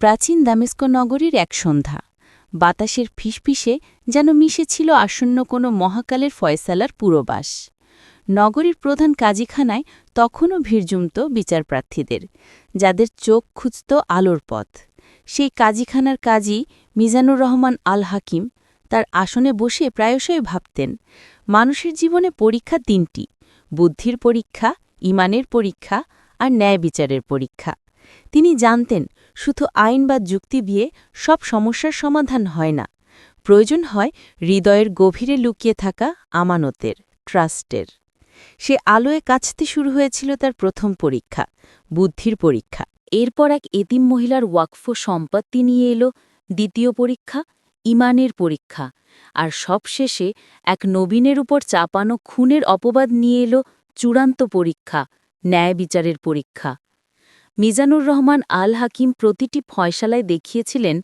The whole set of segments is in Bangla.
প্রাচীন দামেস্ক নগরীর এক সন্ধ্যা। বাতাসের ফিসফিসে যেন মিশেছিল আসন্ন কোনো মহাকালের ফয়সালার পুরবাস নগরীর প্রধান কাজীখানায় তখনও ভিড় জমত বিচারপ্রার্থীদের, যাদের চোখ খুঁজত আলোর পথ। সেই কাজীখানার কাজী মিজানুর রহমান আল হাকিম তার আসনে বসে প্রায়শই ভাবতেন, মানুষের জীবনে পরীক্ষা তিনটি, বুদ্ধির পরীক্ষা, ইমানের পরীক্ষা আর ন্যায় বিচারের পরীক্ষা। তিনি জানতেন শুধু আইন বা যুক্তি দিয়ে সব সমস্যার সমাধান হয় না। প্রয়োজন হয় হৃদয়ের গভীরে লুকিয়ে থাকা আমানতের, ট্রাস্টের। সে আলোয় কাছতে শুরু হয়েছিল তার প্রথম পরীক্ষা, বুদ্ধির পরীক্ষা। এরপর এক এতিম মহিলার ওয়াকফ সম্পত্তি নিয়ে এলো দ্বিতীয় পরীক্ষা, ইমানের পরীক্ষা। আর সবশেষে এক নবীনের উপর চাপানো খুনের অপবাদ নিয়ে এলো চূড়ান্ত পরীক্ষা, ন্যায় বিচারের পরীক্ষা। মিজানুর রহমান আল হাকিম প্রতিটি ফয়সালায় দেখিয়েছিলেন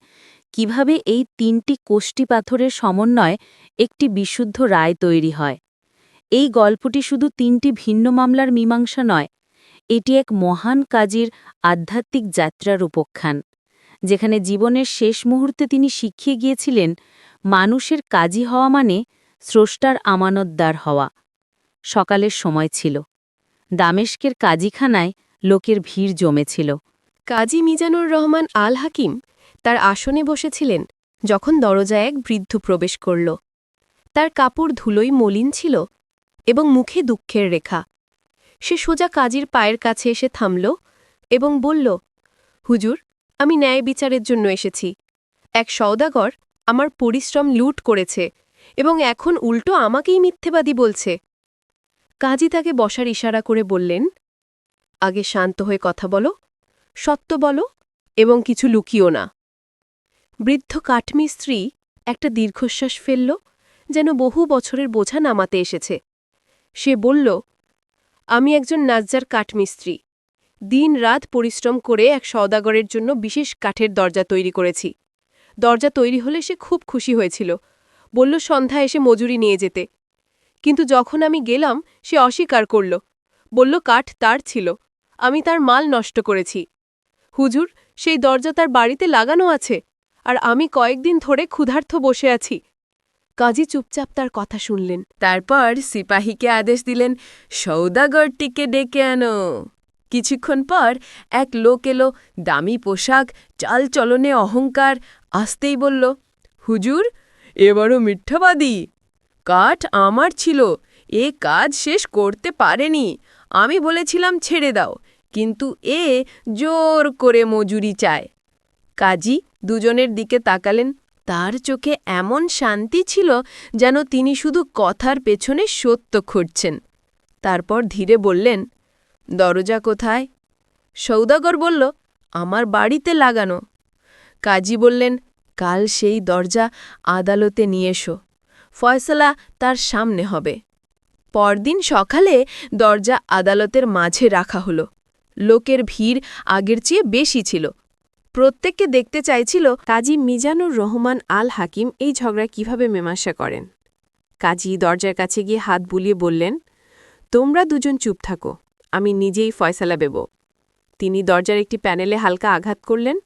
কীভাবে এই তিনটি কোষ্টি পাথরের সমন্বয়ে একটি বিশুদ্ধ রায় তৈরি হয়। এই গল্পটি শুধু তিনটি ভিন্ন মামলার মীমাংসা নয়, এটি এক মহান কাজীর আধ্যাত্মিক যাত্রার উপখ্যান, যেখানে জীবনের শেষ মুহূর্তে তিনি শিখিয়ে গিয়েছিলেন, মানুষের কাজী হওয়া মানে স্রষ্টার আমানতদার হওয়া। সকালের সময় ছিল। দামেস্কের কাজীখানায় লোকের ভিড় জমেছিল। কাজী মিজানুর রহমান আল হাকিম তার আসনে বসেছিলেন যখন দরজায় এক বৃদ্ধ প্রবেশ করল। তার কাপড় ধুলোই মলিন ছিল এবং মুখে দুঃখের রেখা। সে সোজা কাজীর পায়ের কাছে এসে থামল এবং বলল, হুজুর, আমি ন্যায় বিচারের জন্য এসেছি। এক সওদাগর আমার পরিশ্রম লুট করেছে এবং এখন উল্টো আমাকেই মিথ্যেবাদী বলছে। কাজী তাকে বসার ইশারা করে বললেন আগে শান্ত হয়ে কথা বলো, সত্য বলো এবং কিছু লুকিও না। বৃদ্ধ কাঠমিস্ত্রি একটা দীর্ঘশ্বাস ফেলল, যেন বহু বছরের বোঝা নামাতে এসেছে। সে বলল, আমি একজন নাজ্জার কাঠমিস্ত্রি দিন রাত পরিশ্রম করে এক সওদাগরের জন্য বিশেষ কাঠের দরজা তৈরি করেছি। দরজা তৈরি হলে সে খুব খুশি হয়েছিল। বলল সন্ধ্যা এসে মজুরি নিয়ে যেতে। কিন্তু যখন আমি গেলাম, সে অস্বীকার করল। বলল, কাঠ তার ছিল। আমি তার মাল নষ্ট করেছি। হুজুর, সেই দরজা তার বাড়িতে লাগানো আছে, আর আমি কয়েকদিন ধরে ক্ষুধার্থ বসে আছি। কাজী চুপচাপ তার কথা শুনলেন। তারপর সিপাহীকে আদেশ দিলেন, সৌদাগরটিকে ডেকে আনো। কিছুক্ষণ পর এক লোক এলো, দামি পোশাক চালচলনে অহংকার, আসতেই বলল, হুজুর, এবারও মিথ্যাবাদী। কাঠ আমার ছিল, এ কাজ শেষ করতে পারেনি। আমি বলেছিলাম ছেড়ে দাও, কিন্তু এ জোর করে মজুরি চায়। কাজী দুজনের দিকে তাকালেন। তার চোখে এমন শান্তি ছিল যেন তিনি শুধু কথার পেছনে সত্য খুঁজছেন। তারপর ধীরে বললেন, দরজা কোথায়? সৌদাগর বলল, আমার বাড়িতে লাগানো। কাজী বললেন, কাল সেই দরজা আদালতে নিয়ে এসো। ফয়সলা তার সামনে হবে। পরদিন সকালে দরজা আদালতের মাঝে রাখা হলো। লোকের ভিড় আগের চেয়ে বেশি ছিল। প্রত্যেককে দেখতে চাইছিল, কাজী মিজানুর রহমান আল হাকিম এই ঝগড়া কীভাবে মীমাংসা করেন? কাজী দরজার কাছে গিয়ে হাত বুলিয়ে বললেন, তোমরা দুজন চুপ থাকো, আমি নিজেই ফয়সালা বেব। তিনি দরজার একটি প্যানেলে হালকা আঘাত করলেন।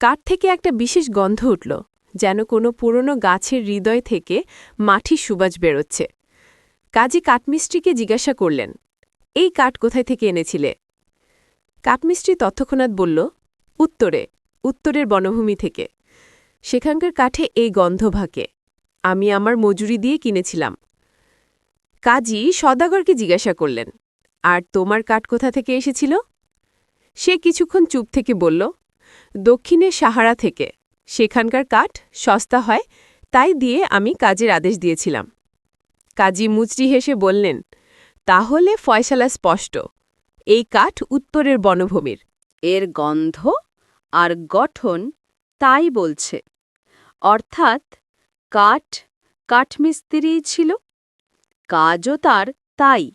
কাঠ থেকে একটা বিশেষ গন্ধ উঠল, যেন কোনো পুরনো গাছের হৃদয় থেকে মাটি সুবাজ বেরোচ্ছে। কাজী কাঠমিস্ত্রিকে জিজ্ঞাসা করলেন, এই কাঠ কোথায় থেকে এনেছিলে? কাঠমিস্ত্রি তৎক্ষণাৎ বলল, উত্তরে, উত্তরের বনভূমি থেকে। সেখানকার কাঠে এই গন্ধ ভাকে। আমি আমার মজুরি দিয়ে কিনেছিলাম। কাজী সদাগরকে জিজ্ঞাসা করলেন, আর তোমার কাঠ কোথা থেকে এসেছিল? সে কিছুক্ষণ চুপ থেকে বলল, দক্ষিণে সাহারা থেকে। সেখানকার কাঠ সস্তা হয়, তাই দিয়ে আমি কাজের আদেশ দিয়েছিলাম। কাজী মুচড়ি হেসে বললেন, তাহলে ফয়সালা স্পষ্ট। এই কাঠ উত্তরের বনভূমির। এর গন্ধ আর গঠন তাই বলছে। অর্থাৎ কাঠ কাঠমিস্ত্রিই ছিল। কাজও তার তাই।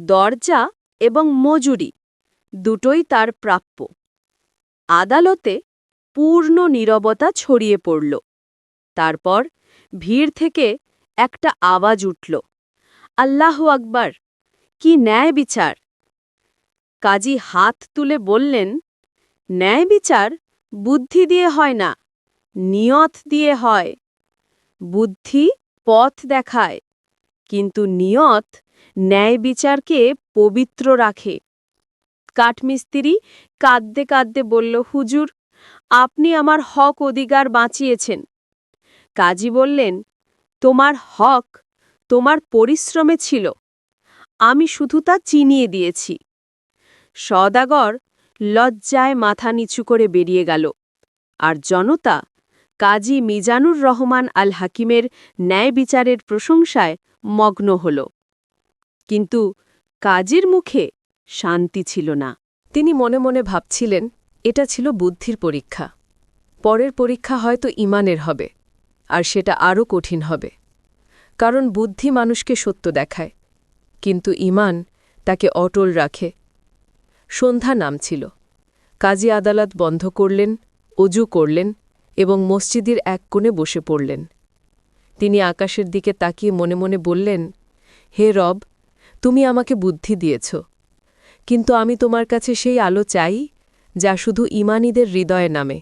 দরজা এবং মজুরি দুটোই তার প্রাপ্য। আদালতে পূর্ণ নীরবতা ছড়িয়ে পড়ল। তারপর ভিড় থেকে একটা আওয়াজ উঠল। আল্লাহ আকবার, কি ন্যায় বিচার? কাজী হাত তুলে বললেন, ন্যায় বিচার বুদ্ধি দিয়ে হয় না, নিয়ত দিয়ে হয়। বুদ্ধি পথ দেখায়, কিন্তু নিয়ত ন্যায় বিচারকে পবিত্র রাখে। কাঠমিস্ত্রি কাঁদতে কাঁদতে বলল, হুজুর, আপনি আমার হক অধিকার বাঁচিয়েছেন। কাজী বললেন তোমার হক, তোমার পরিশ্রমে ছিল। আমি শুধু তা চিনিয়ে দিয়েছি। সদাগর লজ্জায় মাথা নিচু করে বেরিয়ে গেল। আর জনতা, কাজী মিজানুর রহমান আল হাকিমের ন্যায় বিচারের প্রশংসায় মগ্ন হল। কিন্তু কাজীর মুখে শান্তি ছিল না। তিনি মনে মনে ভাবছিলেন, এটা ছিল বুদ্ধির পরীক্ষা। পরের পরীক্ষা হয়তো ইমানের হবে। আর সেটা আরও কঠিন হবে। কারণ বুদ্ধি মানুষকে সত্য দেখায়, কিন্তু ইমান তাকে অটল রাখে। সন্ধ্যা নামছিল। কাজী আদালত বন্ধ করলেন, অজু করলেন এবং মসজিদের এক কোণে বসে পড়লেন। তিনি আকাশের দিকে তাকিয়ে মনে মনে বললেন, হে রব, তুমি আমাকে বুদ্ধি দিয়েছ, কিন্তু আমি তোমার কাছে সেই আলো চাই যা শুধু ইমানিদের হৃদয়ে নামে।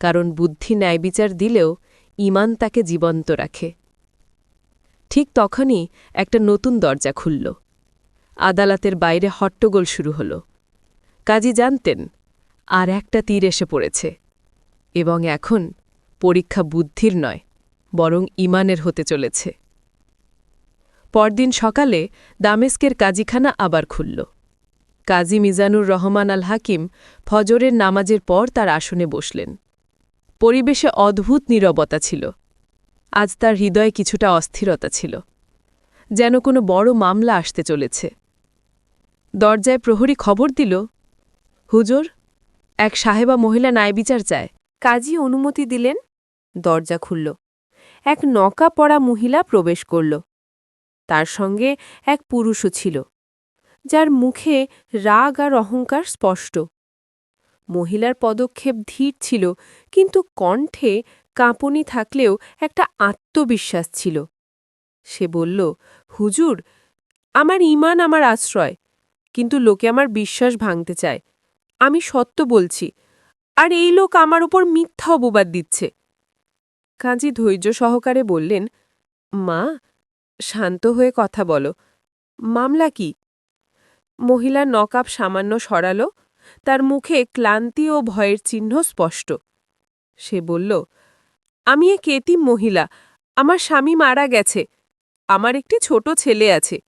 কারণ বুদ্ধি ন্যায়বিচার দিলেও ইমান তাকে জীবন্ত রাখে। ঠিক তখনই একটা নতুন দরজা খুলল। আদালতের বাইরে হট্টগোল শুরু হল। কাজী জানতেন, আর একটা তীর এসে পড়েছে। এবং এখন পরীক্ষা বুদ্ধির নয়, বরং ইমানের হতে চলেছে। পরদিন সকালে দামেস্কের কাজীখানা আবার খুলল। কাজী মিজানুর রহমান আল হাকিম ফজরের নামাজের পর তার আসনে বসলেন। পরিবেশে অদ্ভুত নীরবতা ছিল। আজ তার হৃদয়ে কিছুটা অস্থিরতা ছিল। যেন কোনো বড় মামলা আসতে চলেছে। দরজায় প্রহরী খবর দিল, হুজুর, এক সাহেবা মহিলা ন্যায়বিচার চায়। কাজী অনুমতি দিলেন? দরজা খুলল। এক নকা পড়া মহিলা প্রবেশ করল। তার সঙ্গে এক পুরুষও ছিল, যার মুখে রাগ আর অহংকার স্পষ্ট। মহিলার পদক্ষেপ ধীর ছিল, কিন্তু কণ্ঠে কাঁপনি থাকলেও একটা আত্মবিশ্বাস ছিল। সে বলল, হুজুর, আমার ইমান আমার আশ্রয়, কিন্তু লোকে আমার বিশ্বাস ভাঙতে চায়। আমি সত্য বলছি, আর এই লোক আমার উপর মিথ্যা অপবাদ দিচ্ছে। কাজী ধৈর্য সহকারে বললেন, মা, শান্ত হয়ে কথা বলো। মামলা কি? মহিলা নকাব সামান্য সরাল তার মুখে ক্লান্তি ও ভয়ের চিহ্ন স্পষ্ট। সে বলল, আমি এক এতিম মহিলা, আমার স্বামী মারা গেছে, আমার একটি ছোট ছেলে আছে।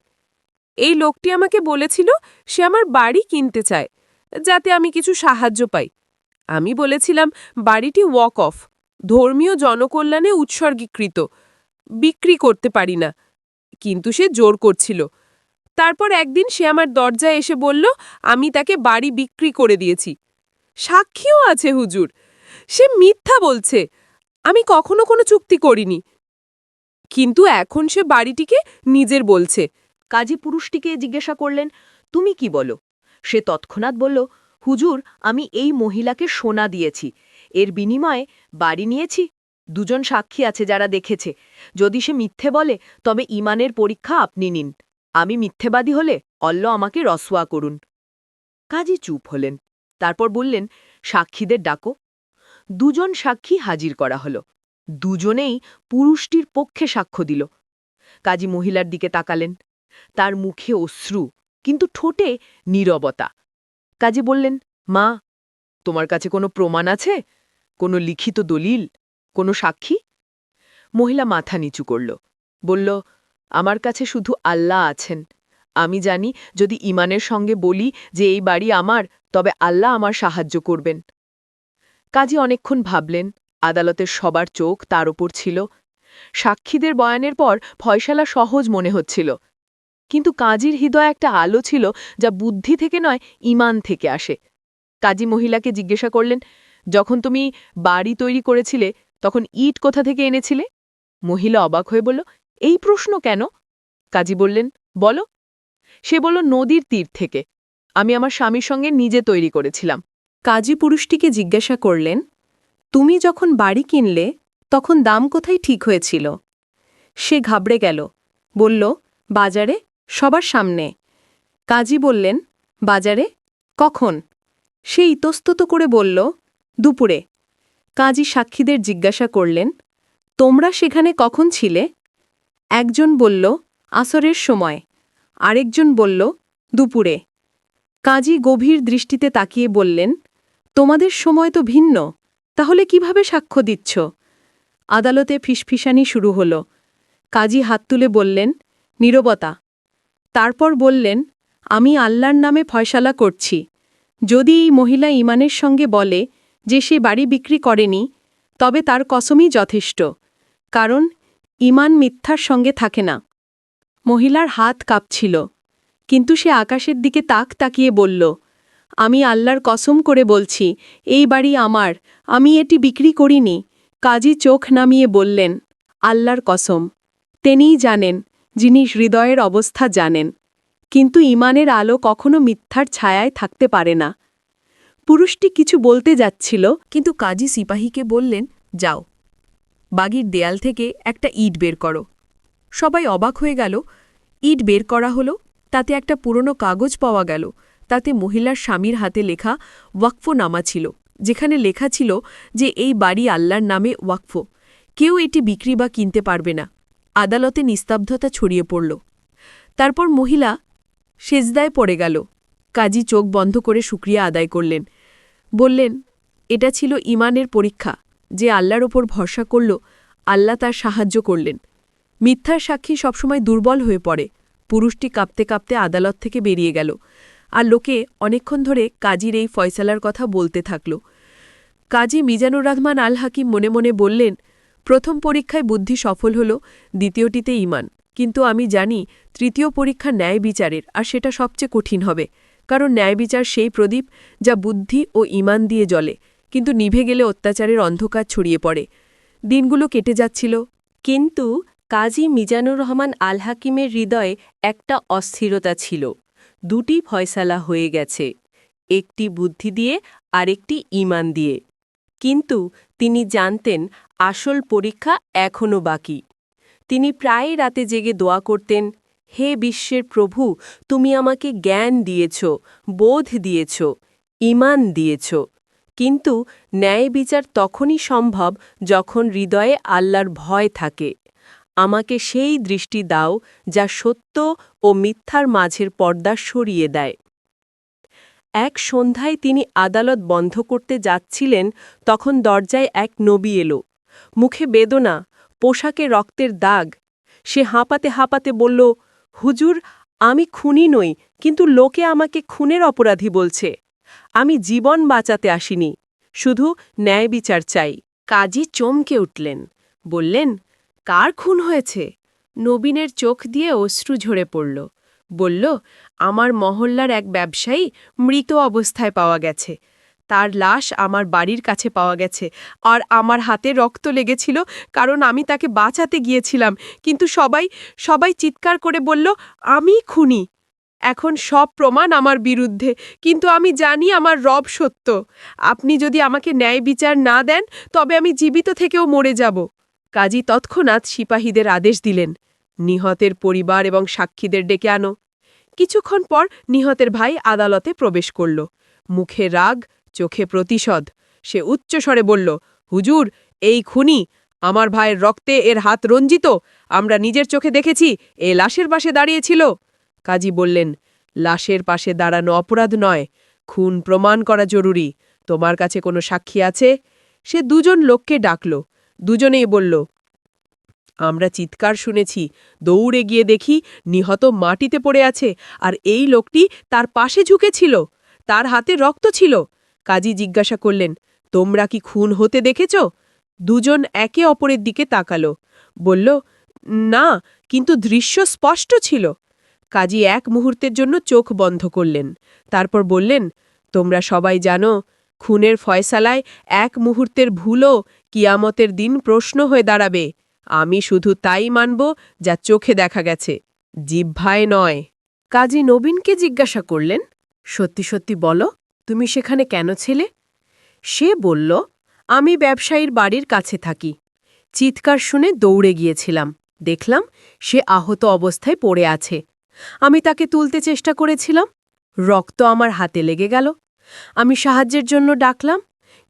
এই লোকটি আমাকে বলেছিল সে আমার বাড়ি কিনতে চায়, যাতে আমি কিছু সাহায্য পাই। আমি বলেছিলাম, বাড়িটি ওয়াক অফ ধর্মীয় জনকল্যাণে উৎসর্গীকৃত, বিক্রি করতে পারি না। কিন্তু সে জোর করছিল। তারপর একদিন সে আমার দরজায় এসে বলল, আমি তাকে বাড়ি বিক্রি করে দিয়েছি। সাক্ষীও আছে হুজুর। সে মিথ্যা বলছে। আমি কখনো কোনো চুক্তি করিনি। কিন্তু এখন সে বাড়িটিকে নিজের বলছে। কাজী পুরুষটিকে জিজ্ঞাসা করলেন, তুমি কি বলো? সে তৎক্ষণাৎ বলল, হুজুর, আমি এই মহিলাকে সোনা দিয়েছি। এর বিনিময়ে বাড়ি নিয়েছি। দুজন সাক্ষী আছে যারা দেখেছে। যদি সে মিথ্যে বলে, তবে ইমানের পরীক্ষা আপনি নিন। আমি মিথ্যেবাদী হলে অল্ল আমাকে রসোয়া করুন। কাজী চুপ হলেন। তারপর বললেন, সাক্ষীদের ডাকো। দুজন সাক্ষী হাজির করা হল। দুজনেই পুরুষটির পক্ষে সাক্ষ্য দিল। কাজী মহিলার দিকে তাকালেন। তার মুখে অশ্রু, কিন্তু ঠোঁটে নীরবতা। কাজী বললেন, মা, তোমার কাছে কোনো প্রমাণ আছে? কোনো লিখিত দলিল? কোনো সাক্ষী? মহিলা মাথা নিচু করল। বলল আমার কাছে শুধু আল্লাহ আছেন। আমি জানি, যদি ইমানের সঙ্গে বলি যে এই বাড়ি আমার, তবে আল্লাহ আমার সাহায্য করবেন। কাজী অনেকক্ষণ ভাবলেন, আদালতের সবার চোখ তার ওপর ছিল। সাক্ষীদের বয়ানের পর ফয়সালা সহজ মনে হচ্ছিল। কিন্তু কাজীর হৃদয় একটা আলো ছিল যা বুদ্ধি থেকে নয় ইমান থেকে আসে। কাজী মহিলাকে জিজ্ঞাসা করলেন, যখন তুমি বাড়ি তৈরি করেছিলে, তখন ইট কোথা থেকে এনেছিলে? মহিলা অবাক হয়ে বলল এই প্রশ্ন কেন? কাজী বললেন, বলো। সে বলল, নদীর তীর থেকে। আমি আমার স্বামীর সঙ্গে নিজে তৈরি করেছিলাম। কাজী পুরুষটিকে জিজ্ঞাসা করলেন, তুমি যখন বাড়ি কিনলে, তখন দাম কোথায় ঠিক হয়েছিল? সে ঘাবড়ে গেল, বলল, বাজারে, সবার সামনে। কাজী বললেন, বাজারে? কখন? সে ইতস্তত করে বলল, দুপুরে। কাজী সাক্ষীদের জিজ্ঞাসা করলেন, তোমরা সেখানে কখন ছিলে? একজন বলল, আসরের সময়। আরেকজন বলল, দুপুরে। কাজী গভীর দৃষ্টিতে তাকিয়ে বললেন, তোমাদের সময় তো ভিন্ন, তাহলে কীভাবে সাক্ষ্য দিচ্ছ? আদালতে ফিসফিসানি শুরু হল। কাজী হাত তুলে বললেন, নীরবতা। তারপর বললেন, আমি আল্লাহর নামে ফয়সালা করছি। যদি এই মহিলা ইমানের সঙ্গে বলে যে সে বাড়ি বিক্রি করেনি, তবে তার কসমই যথেষ্ট। কারণ ইমান মিথ্যার সঙ্গে থাকে না। মহিলার হাত কাঁপছিল, কিন্তু সে আকাশের দিকে তাক তাকিয়ে বলল, আমি আল্লাহর কসম করে বলছি, এই বাড়ি আমার, আমি এটি বিক্রি করিনি। কাজী চোখ নামিয়ে বললেন, আল্লাহর কসম। তিনিই জানেন, যিনি হৃদয়ের অবস্থা জানেন। কিন্তু ইমানের আলো কখনো মিথ্যার ছায়ায় থাকতে পারে না। পুরুষটি কিছু বলতে যাচ্ছিল, কিন্তু কাজী সিপাহীকে বললেন, যাও। বাগির দেয়াল থেকে একটা ইট বের করো। সবাই অবাক হয়ে গেল, ইট বের করা হলো, তাতে একটা পুরনো কাগজ পাওয়া গেল, তাতে মহিলার স্বামীর হাতে লেখা ওয়াকফনামা ছিল, যেখানে লেখা ছিল যে এই বাড়ি আল্লাহর নামে ওয়াকফ, কেউ এটি বিক্রি বা কিনতে পারবে না, আদালতে নিস্তব্ধতা ছড়িয়ে পড়ল। তারপর মহিলা সেজদায় পড়ে গেল, কাজী চোখ বন্ধ করে শুক্রিয়া আদায় করলেন, বললেন, এটা ছিল ইমানের পরীক্ষা যে আল্লাহর ওপর ভরসা করল, আল্লাহ তার সাহায্য করলেন। মিথ্যার সাক্ষী সবসময় দুর্বল হয়ে পড়ে। পুরুষটি কাঁপতে কাঁপতে আদালত থেকে বেরিয়ে গেল। আর লোকে অনেকক্ষণ ধরে কাজীর এই ফয়সালার কথা বলতে থাকল। কাজী মিজানুর রহমান আল হাকিম মনে মনে বললেন, প্রথম পরীক্ষায় বুদ্ধি সফল হল, দ্বিতীয়টিতে ইমান কিন্তু আমি জানি, তৃতীয় পরীক্ষা ন্যায় বিচারের, আর সেটা সবচেয়ে কঠিন হবে। কারণ ন্যায় বিচার সেই প্রদীপ যা বুদ্ধি ও ইমান দিয়ে জ্বলে। কিন্তু নিভে গেলে অত্যাচারের অন্ধকার ছড়িয়ে পড়ে। দিনগুলো কেটে যাচ্ছিল। কিন্তু কাজী মিজানুর রহমান আল হাকিমের হৃদয়ে একটা অস্থিরতা ছিল। দুটি ফয়সালা হয়ে গেছে। একটি বুদ্ধি দিয়ে, আরেকটি ইমান দিয়ে। কিন্তু তিনি জানতেন, আসল পরীক্ষা এখনও বাকি। তিনি প্রায় রাতে জেগে দোয়া করতেন, হে বিশ্বের প্রভু, তুমি আমাকে জ্ঞান দিয়েছ, বোধ দিয়েছ ইমান দিয়েছ। কিন্তু ন্যায় বিচার তখনই সম্ভব যখন হৃদয়ে আল্লাহর ভয় থাকে। আমাকে সেই দৃষ্টি দাও যা সত্য ও মিথ্যার মাঝের পর্দা সরিয়ে দেয়। এক সন্ধ্যায় তিনি আদালত বন্ধ করতে যাচ্ছিলেন, তখন দরজায় এক নবী এলো। মুখে বেদনা, পোশাকে রক্তের দাগ। সে হাঁপাতে হাঁপাতে বলল, হুজুর, আমি খুনি নই, কিন্তু লোকে আমাকে খুনের অপরাধী বলছে। আমি জীবন বাঁচাতে আসিনি, শুধু ন্যায় বিচার চাই। কাজী চমকে উঠলেন, বললেন, কার খুন হয়েছে? নবীনের চোখ দিয়ে অশ্রু ঝরে পড়ল, বলল, আমার মহল্লার এক ব্যবসায়ী মৃত অবস্থায় পাওয়া গেছে। তার লাশ আমার বাড়ির কাছে পাওয়া গেছে আর আমার হাতে রক্ত লেগেছিল কারণ আমি তাকে বাঁচাতে গিয়েছিলাম। কিন্তু সবাই সবাই চিৎকার করে বলল, আমি খুনি। এখন সব প্রমাণ আমার বিরুদ্ধে, কিন্তু আমি জানি আমার রব সত্য। আপনি যদি আমাকে ন্যায় বিচার না দেন, তবে আমি জীবিত থেকেও মরে যাব। কাজী তৎক্ষণাৎ সিপাহীদের আদেশ দিলেন, নিহতের পরিবার এবং সাক্ষীদের ডেকে আনো। কিছুক্ষণ পর নিহতের ভাই আদালতে প্রবেশ করল। মুখে রাগ, চোখে প্রতিশোধ। সে উচ্চস্বরে বলল, হুজুর, এই খুনি, আমার ভাইয়ের রক্তে এর হাত রঞ্জিত। আমরা নিজের চোখে দেখেছি, এ লাশের পাশে দাঁড়িয়েছিল কাজী বললেন, লাশের পাশে দাঁড়ানো অপরাধ নয়, খুন প্রমাণ করা জরুরি। তোমার কাছে কোনো সাক্ষী আছে? সে দুজন লোককে ডাকল। দুজনেই বলল, আমরা চিৎকার শুনেছি, দৌড়ে গিয়ে দেখি নিহত মাটিতে পড়ে আছে আর এই লোকটি তার পাশে ঝুঁকেছিল, তার হাতে রক্ত ছিল। কাজী জিজ্ঞাসা করলেন, তোমরা কি খুন হতে দেখেছ? দুজন একে অপরের দিকে তাকালো, বলল, না, কিন্তু দৃশ্য স্পষ্ট ছিল। কাজী এক মুহূর্তের জন্য চোখ বন্ধ করলেন। তারপর বললেন, তোমরা সবাই জানো, খুনের ফয়সালায় এক মুহূর্তের ভুলও কিয়ামতের দিন প্রশ্ন হয়ে দাঁড়াবে। আমি শুধু তাই মানব যা চোখে দেখা গেছে, জিহ্বায় নয়। কাজী নবীনকে জিজ্ঞাসা করলেন, সত্যি সত্যি বলো, তুমি সেখানে কেন ছিলে? সে বলল, আমি ব্যবসায়ীর বাড়ির কাছে থাকি। চিৎকার শুনে দৌড়ে গিয়েছিলাম। দেখলাম সে আহত অবস্থায় পড়ে আছে। আমি তাকে তুলতে চেষ্টা করেছিলাম। রক্ত আমার হাতে লেগে গেল। আমি সাহায্যের জন্য ডাকলাম,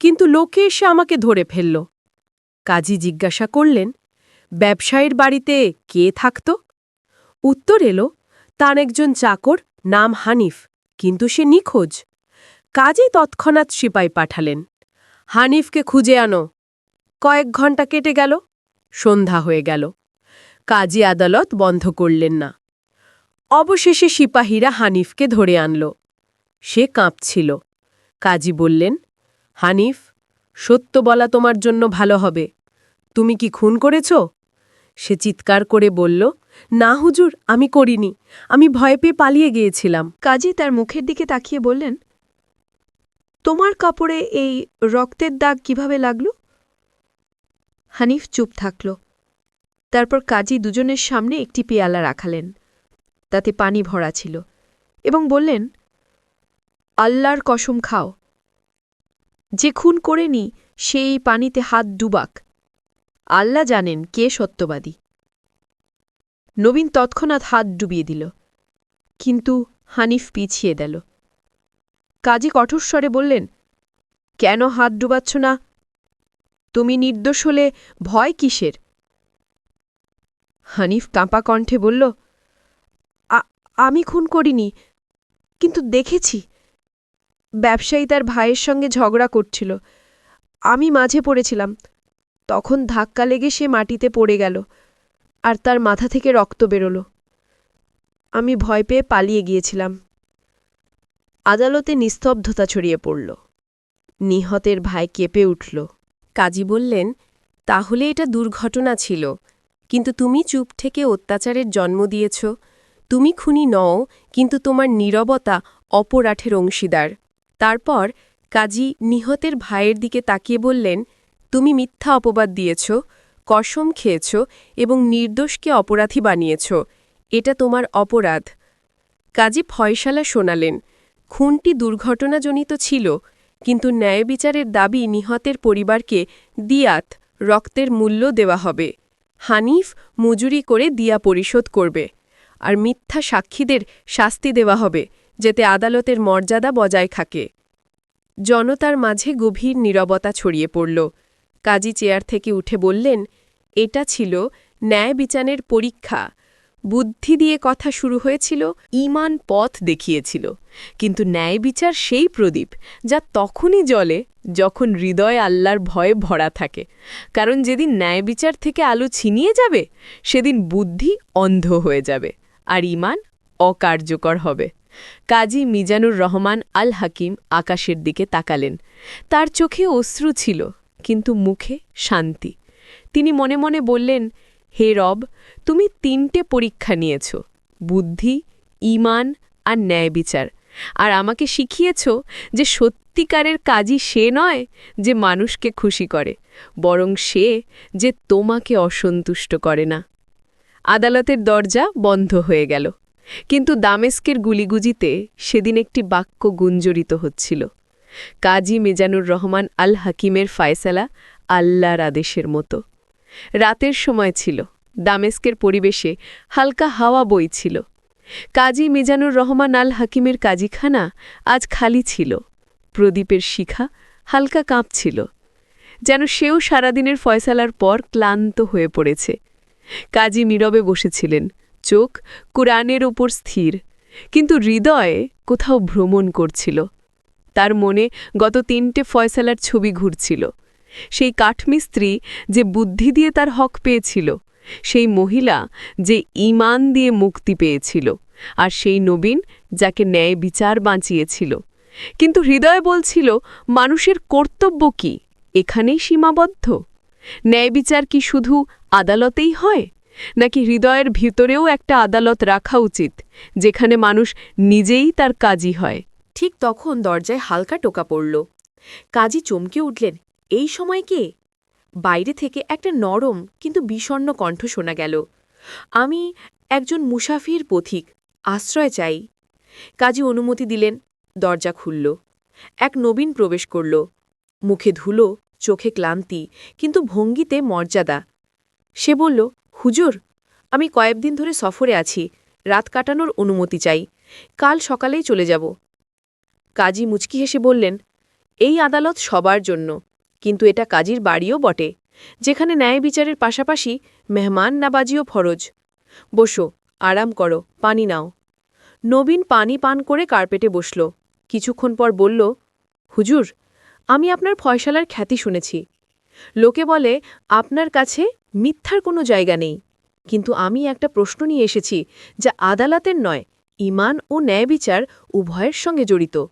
কিন্তু লোকে এসে আমাকে ধরে ফেলল। কাজী জিজ্ঞাসা করলেন, ব্যবসায়ীর বাড়িতে কে থাকত? উত্তর এলো, তার একজন চাকর নাম হানিফ, কিন্তু সে নিখোঁজ। কাজী তৎক্ষণাৎ সিপাই পাঠালেন, হানিফকে খুঁজে আনো। কয়েক ঘণ্টা কেটে গেল, সন্ধ্যা হয়ে গেল। কাজী আদালত বন্ধ করলেন না। অবশেষে সিপাহীরা হানিফকে ধরে আনল। সে কাঁপছিল। কাজী বললেন, হানিফ, সত্য বলা তোমার জন্য ভালো হবে। তুমি কি খুন করেছ? সে চিৎকার করে বলল, না হুজুর, আমি করিনি। আমি ভয় পেয়ে পালিয়ে গিয়েছিলাম। কাজী তার মুখের দিকে তাকিয়ে বললেন, তোমার কাপড়ে এই রক্তের দাগ কীভাবে লাগল? হানিফ চুপ থাকল। তারপর কাজী দুজনের সামনে একটি পেয়ালা রাখালেন। তাতে পানি ভরা ছিল এবং বললেন, আল্লাহর কসম খাও। যে খুন করেনি সেই পানিতে হাত ডুবাক। আল্লাহ জানেন কে সত্যবাদী। নবীন তৎক্ষণাৎ হাত ডুবিয়ে দিল, কিন্তু হানিফ পিছিয়ে দিল। কাজী কঠোরস্বরে বললেন, কেন হাত ডুবাচ্ছ না? তুমি নির্দোষ হলে ভয় কিসের? হানিফ কাঁপা কণ্ঠে বলল "আ- আমি খুন করিনি, কিন্তু দেখেছি। ব্যবসায়ী তার ভাইয়ের সঙ্গে ঝগড়া করছিল। আমি মাঝে পড়েছিলাম। তখন ধাক্কা লেগে সে মাটিতে পড়ে গেল আর তার মাথা থেকে রক্ত বেরোলো। আমি ভয় পেয়ে পালিয়ে গিয়েছিলাম। আদালতে নিস্তব্ধতা ছড়িয়ে পড়ল। নিহতের ভাই কেঁপে উঠল। কাজী বললেন, তাহলে এটা দুর্ঘটনা ছিল, কিন্তু তুমি চুপ থেকে অত্যাচারের জন্ম দিয়েছ। তুমি খুনি নও, কিন্তু তোমার নীরবতা অপরাঠের অংশীদার। তারপর কাজী নিহতের ভাইয়ের দিকে তাকিয়ে বললেন, তুমি মিথ্যা অপবাদ দিয়েছ, কসম খেয়েছ এবং নির্দোষকে অপরাধী বানিয়েছ। এটা তোমার অপরাধ। কাজী ফয়সালা শোনালেন, খুনটি দুর্ঘটনাজনিত ছিল, কিন্তু ন্যায় বিচারের দাবি নিহতের পরিবারকে দিয়াত রক্তের মূল্য দেওয়া হবে। হানিফ মজুরি করে দিয়া পরিশোধ করবে। আর মিথ্যা সাক্ষীদের শাস্তি দেওয়া হবে, যাতে আদালতের মর্যাদা বজায় থাকে। জনতার মাঝে গভীর নীরবতা ছড়িয়ে পড়ল। কাজী চেয়ার থেকে উঠে বললেন, এটা ছিল ন্যায় বিচারের পরীক্ষা। বুদ্ধি দিয়ে কথা শুরু হয়েছিল ইমান পথ দেখিয়েছিল। কিন্তু ন্যায় বিচার সেই প্রদীপ, যা তখনই জ্বলে যখন হৃদয় আল্লাহর ভয়ে ভরা থাকে। কারণ যেদিন ন্যায় বিচার থেকে আলো ছিনিয়ে যাবে, সেদিন বুদ্ধি অন্ধ হয়ে যাবে। আর ইমান অকার্যকর হবে। কাজী মিজানুর রহমান আল হাকিম আকাশের দিকে তাকালেন। তার চোখে অশ্রু ছিল, কিন্তু মুখে শান্তি। তিনি মনে মনে বললেন, হে রব, তুমি তিনটে পরীক্ষা নিয়েছ, বুদ্ধি ইমান আর ন্যায় বিচার। আর আমাকে শিখিয়েছ যে সত্যিকারের কাজই সে নয় যে মানুষকে খুশি করে, বরং সে যে তোমাকে অসন্তুষ্ট করে না। আদালতের দরজা বন্ধ হয়ে গেল। কিন্তু দামেস্কের গুলিগুজিতে সেদিন একটি বাক্য গুঞ্জরিত হচ্ছিল। কাজী মিজানুর রহমান আল হাকিমের ফায়সালা আল্লাহর আদেশের মতো। রাতের সময় ছিল। দামেস্কের পরিবেশে হালকা হাওয়া বইছিল কাজী মিজানুর রহমান আল হাকিমের কাজীখানা আজ খালি ছিল। প্রদীপের শিখা হালকা কাঁপছিল। যেন সেও সারাদিনের ফয়সালার পর ক্লান্ত হয়ে পড়েছে। কাজী নীরবে বসেছিলেন। চোখ কুরআনের ওপর স্থির। কিন্তু হৃদয়ে কোথাও ভ্রমণ করছিল। তার মনে গত তিনটে ফয়সালার ছবি ঘুরছিল। সেই কাঠমিস্ত্রি যে বুদ্ধি দিয়ে তার হক পেয়েছিল, সেই মহিলা যে ঈমান দিয়ে মুক্তি পেয়েছিল, আর সেই নবীন যাকে ন্যায় বিচার বাঁচিয়েছিল। কিন্তু হৃদয় বলছিল, মানুষের কর্তব্য কি? এখানেই সীমাবদ্ধ? ন্যায় বিচার কি শুধু আদালতেই হয়? নাকি হৃদয়ের ভিতরেও একটা আদালত রাখা উচিত, যেখানে মানুষ নিজেই তার কাজই হয়? ঠিক তখন দরজায় হালকা টোকা পড়ল। কাজী চমকে উঠলেন, এই সময় কে? বাইরে থেকে একটা নরম কিন্তু বিষণ্ণ কণ্ঠ শোনা গেল। আমি একজন মুসাফির পথিক, আশ্রয় চাই। কাজী অনুমতি দিলেন, দরজা খুলল। এক নবীন প্রবেশ করল। মুখে ধুলো, চোখে ক্লান্তি, কিন্তু ভঙ্গিতে মর্যাদা। সে বলল, হুজুর, আমি কয়েকদিন ধরে সফরে আছি, রাত কাটানোর অনুমতি চাই, কাল সকালেই চলে যাব। কাজী মুচকি হেসে বললেন, এই আদালত সবার জন্য, কিন্তু এটা কাজীর বাড়িও বটে, যেখানে ন্যায় বিচারের পাশাপাশি মেহমান নাবাজিও ফরজ। বসো, আরাম করো, পানি নাও। নবীন পানি পান করে কার্পেটে বসল। কিছুক্ষণ পর বলল, হুজুর, আমি আপনার ফয়সালার খ্যাতি শুনেছি। লোকে বলে, আপনার কাছে মিথ্যার কোনো জায়গা নেই। কিন্তু আমি একটা প্রশ্ন নিয়ে এসেছি যা আদালতের নয়, ইমান ও ন্যায় বিচার উভয়ের সঙ্গে জড়িত।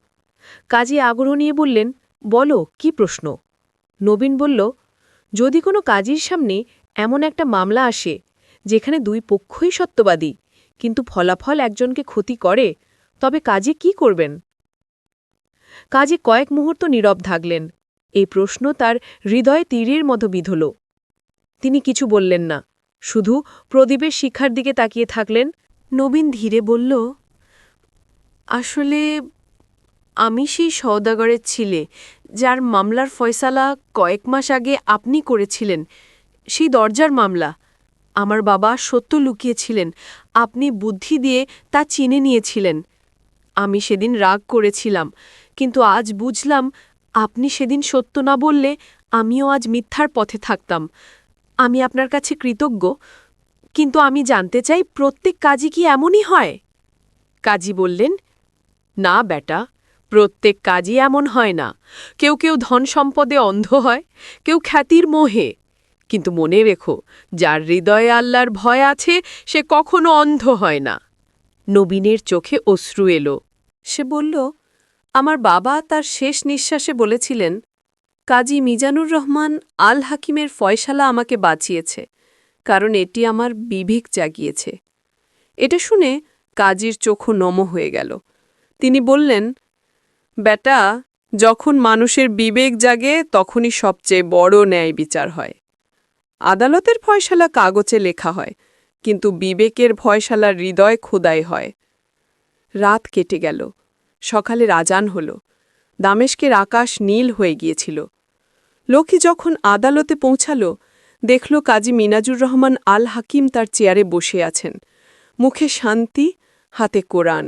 কাজী আগ্রহ নিয়ে বললেন, বলো, কি প্রশ্ন? নবীন বলল, যদি কোনো কাজীর সামনে এমন একটা মামলা আসে, যেখানে দুই পক্ষই সত্যবাদী, কিন্তু ফলাফল একজনকে ক্ষতি করে, তবে কাজী কি করবেন? কাজী কয়েক মুহূর্ত নীরব থাকলেন। এই প্রশ্ন তার হৃদয় তীরের মতো বিধল। তিনি কিছু বললেন না। শুধু প্রদীপের শিখার দিকে তাকিয়ে থাকলেন। নবীন ধীরে বলল, আসলে আমি সেই সওদাগরের ছিলে, যার মামলার ফয়সালা কয়েক মাস আগে আপনি করেছিলেন। সেই দরজার মামলা। আমার বাবা সত্য লুকিয়েছিলেন। আপনি বুদ্ধি দিয়ে তা চিনে নিয়েছিলেন। আমি সেদিন রাগ করেছিলাম, কিন্তু আজ বুঝলাম আপনি সেদিন সত্য না বললে আমিও আজ মিথ্যার পথে থাকতাম। আমি আপনার কাছে কৃতজ্ঞ, কিন্তু আমি জানতে চাই প্রত্যেক কাজই কি এমনই হয়? কাজী বললেন, না বেটা, প্রত্যেক কাজই এমন হয় না। কেউ কেউ ধন সম্পদে অন্ধ হয়, কেউ খ্যাতির মোহে। কিন্তু মনে রেখো, যার হৃদয়ে আল্লাহর ভয় আছে, সে কখনো অন্ধ হয় না। নবীনের চোখে অশ্রু এলো। সে বলল, আমার বাবা তার শেষ নিঃশ্বাসে বলেছিলেন কাজী মিজানুর রহমান আল হাকিমের ফয়সালা আমাকে বাঁচিয়েছে, কারণ এটি আমার বিবেক জাগিয়েছে। এটা শুনে কাজীর চোখও নম হয়ে গেল। তিনি বললেন, বেটা, যখন মানুষের বিবেক জাগে, তখনই সবচেয়ে বড় ন্যায় বিচার হয়। আদালতের ফয়সালা কাগজে লেখা হয়, কিন্তু বিবেকের ফয়সালা হৃদয় খোদাই হয়। রাত কেটে গেল সকালে রাজান হল, দামেশকের আকাশ নীল হয়ে গিয়েছিল। লোকে যখন আদালতে পৌঁছাল, দেখল কাজী মিনাজুর রহমান আল হাকিম তার চেয়ারে বসে আছেন। মুখে শান্তি, হাতে কোরআন।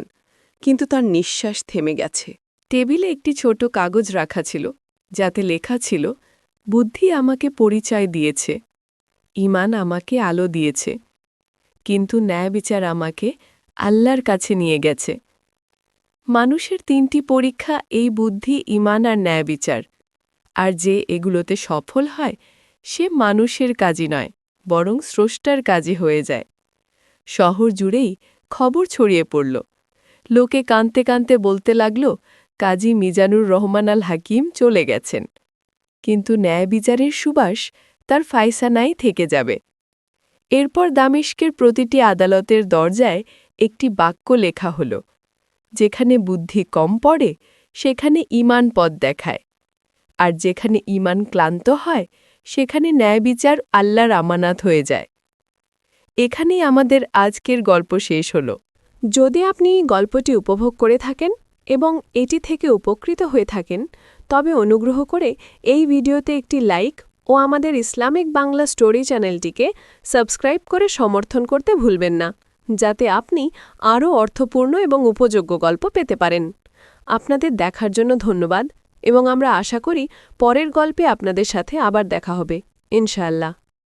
কিন্তু তার নিঃশ্বাস থেমে গেছে। টেবিলে একটি ছোট কাগজ রাখা ছিল, যাতে লেখা ছিল, বুদ্ধি আমাকে পরিচয় দিয়েছে ইমান আমাকে আলো দিয়েছে, কিন্তু ন্যায় বিচার আমাকে আল্লাহর কাছে নিয়ে গেছে। মানুষের তিনটি পরীক্ষা, এই বুদ্ধি ইমান আর ন্যায় বিচার। আর যে এগুলোতে সফল হয়, সে মানুষের কাজই নয়, বরং স্রষ্টার কাজই হয়ে যায়। শহর জুড়েই খবর ছড়িয়ে পড়ল। লোকে কানতে কানতে বলতে লাগল, কাজী মিজানুর রহমান আল হাকিম চলে গেছেন। কিন্তু ন্যায় বিচারের সুবাস তার ফাইসানাই থেকে যাবে। এরপর দামেস্কের প্রতিটি আদালতের দরজায় একটি বাক্য লেখা হল, যেখানে বুদ্ধি কম পড়ে, সেখানে ইমান পদ দেখায়। আর যেখানে ইমান ক্লান্ত হয়, সেখানে ন্যায় বিচার আল্লাহর আমানাত হয়ে যায়। এখানেই আমাদের আজকের গল্প শেষ হল। যদি আপনি গল্পটি উপভোগ করে থাকেন এবং এটি থেকে উপকৃত হয়ে থাকেন, তবে অনুগ্রহ করে এই ভিডিওতে একটি লাইক ও আমাদের ইসলামিক বাংলা স্টোরি চ্যানেলটিকে সাবস্ক্রাইব করে সমর্থন করতে ভুলবেন না, যাতে আপনি আরও অর্থপূর্ণ এবং উপযোগ্য গল্প পেতে পারেন। আপনাদের দেখার জন্য ধন্যবাদ। এবং আমরা আশা করি পরের গল্পে আপনাদের সাথে আবার দেখা হবে। ইনশাআল্লাহ।